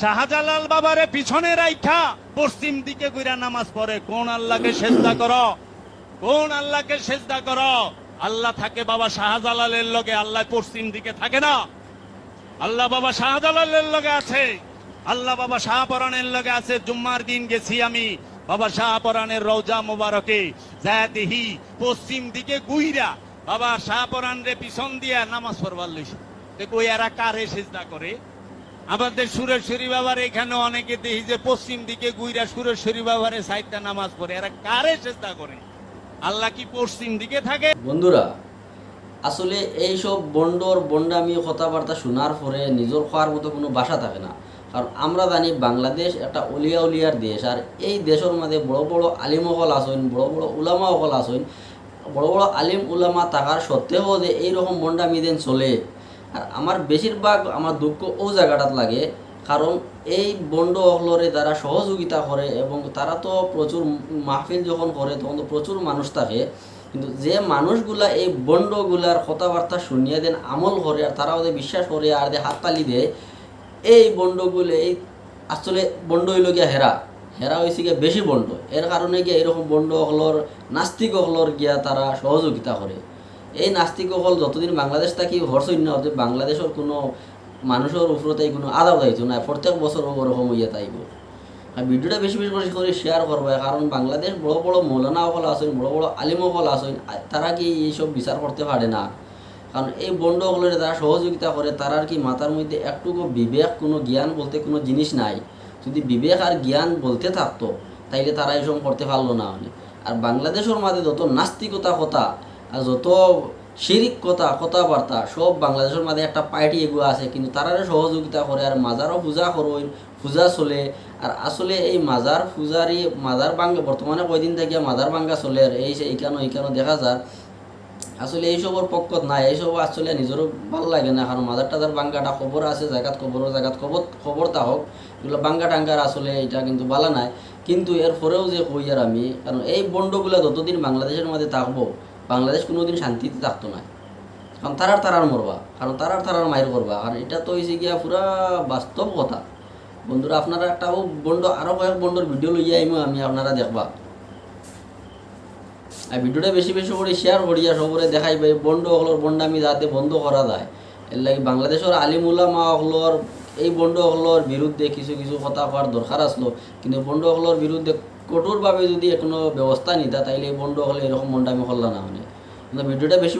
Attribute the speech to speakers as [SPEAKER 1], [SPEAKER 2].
[SPEAKER 1] শাহজালাল বাবারে পিছনে রাইখা। পশ্চিম দিকে গুইরা নামাজ পড়ে। কোন আল্লাহকে সেজদা করো? কোন আল্লাহকে সেজদা করো? আল্লাহ থাকে বাবা শাহজালালের লগে, আল্লাহ পশ্চিম দিকে থাকে না। আল্লাহ বাবা শাহজালালের লগে আছে। আল্লাহ বাবা শাহপরানের লগে আছে। জুম্মার দিন গেছি আমি। বাবা শাহপরানের রওজা মোবারকে। জায়াতিহি পশ্চিম দিকে গুইরা বাবা শাহপরান রে পিছন দিয়া নামাজ পড়বার লইছে। দেখো এরা কারে সেজদা করে? আমাদের সুরেশ্বরী বাবার এখানে অনেকে দেখি যে পশ্চিম দিকে গুইরা সুরেশ্বরী বাবারে সাইডটা নামাজ পড়ে। এরা কারে চেষ্টা করে? আল্লাহ কি পশ্চিম দিকে থাকে?
[SPEAKER 2] বন্ধুরা, আসলে এইসব বন্ডর, বন্ডামি কথাবার্তা শোনার পরে নিজের খাওয়ার মতো কোনো বাসা থাকে না। কারণ আমরা জানি বাংলাদেশ একটা উলিয়া উলিয়ার দেশ, আর এই দেশের মধ্যে বড় বড় আলিমসকল আসেন বড় বড় উলামাসকল আসেন বড় বড় আলিম উলামা থাকার সত্ত্বেও যে এইরকম বন্ডামি দেন চলে। আর আমার বেশিরভাগ আমার দুঃখ ও জায়গাটাত লাগে, কারণ এই বন্ড অহলরে দ্বারা সহযোগিতা করে এবং তারা তো প্রচুর মাহফিল যখন করে তখন তো প্রচুর মানুষ থাকে। কিন্তু যে মানুষগুলা এই বন্ডগুলার কথাবার্তা শুনিয়ে দেন আমল করে আর তারা ওদের বিশ্বাস করে আর যে হাততালি দেয়, এই বন্ডগুলো এই আসলে বন্ড হইল গিয়া হেরা হেরা হয়েছে গিয়া বেশি বন্ড এর কারণে গিয়া এরকম বন্ড হলর নাস্তিক হলর গিয়া তারা সহযোগিতা করে এই নাস্তিক হল যতদিন বাংলাদেশ থাকি হরসৈন্য হতে বাংলাদেশের কোনো মানুষের উপরতে কোনো আদাব দায়িত্ব নাই। প্রত্যেক বছর ওরকম ইয়ে তাইব আর ভিডিওটা বেশি বেশি করে করে শেয়ার করবে কারণ বাংলাদেশ বড় বড় মৌলানা সকল আছেন, বড় বড় আলিম সকল আছেন। তারা কি এইসব বিচার করতে পারে না? কারণ এই বন্ড তারা সহযোগিতা করে তারার কি মাথার মধ্যে একটুকু বিবেক, কোনো জ্ঞান বলতে কোনো জিনিস নাই। যদি বিবেক আর জ্ঞান বলতে থাকতো, তাইলে তারা এইসব করতে পারল না আর বাংলাদেশের মাঝে যত নাস্তিকতা কথা আর যত শিরিক কথা, কথাবার্তা, সব বাংলাদেশের মাঝে একটা পার্টি এগুলো আছে, কিন্তু তারারে সহযোগিতা করে আর মাজারও পূজা করই পূজা চলে। আর আসলে এই মাজার পূজারি, মাজার বাঙ্গা বর্তমানে কয়দিন থেকে মাজার বাঙ্গা চলে আর এই এইখানে এইখানে দেখা যায়, আসলে এইসবর পক্ষত নাই, এইসব আসলে নিজেরও ভালো লাগে না, কারণ মাজার টাজার বাঙ্গাটা খবর আছে জায়গাত খবরের জায়গাত খবর খবর তা হোক, এগুলো বাঙ্গা টাঙ্গার আসলে এটা কিন্তু ভালো নাই। কিন্তু এর পরেও যে কই আর আমি, কারণ এই বন্ডগুলো যতদিন বাংলাদেশের মধ্যে থাকব বাংলাদেশ কোনোদিন শান্তিতে থাকতো না। কারণ তারার তারার মরবা, কারণ তারার তারার মায়ের করবা। কারণ এটা তো হয়েছে গিয়া পুরা বাস্তব কথা। বন্ধুরা, আপনারা একটা বন্ড আরও কয়েক বন্ডর ভিডিও লইয়া আইমো, আমি আপনারা দেখবা। আর ভিডিওটা বেশি বেশি করে শেয়ার করিয়া সবরে দেখাইবে, বন্ড হলর বন্ডামি যাতে বন্ধ করা যায়। এর লাগে বাংলাদেশের আলিমুলামা হলর এই বন্ড বিৰুদ্ধে কিছু কিছু কথা কোৱাৰ দৰকাৰ আছিলোঁ। কিন্তু বন্ধুসকলৰ বিৰুদ্ধে কঠোরভাবে যদি কোনো ব্যবস্থা নিতা তাইলে এই বন্ড হলে এরকম বন্ডামি করলা না মানে। কিন্তু ভিডিওটা বেশি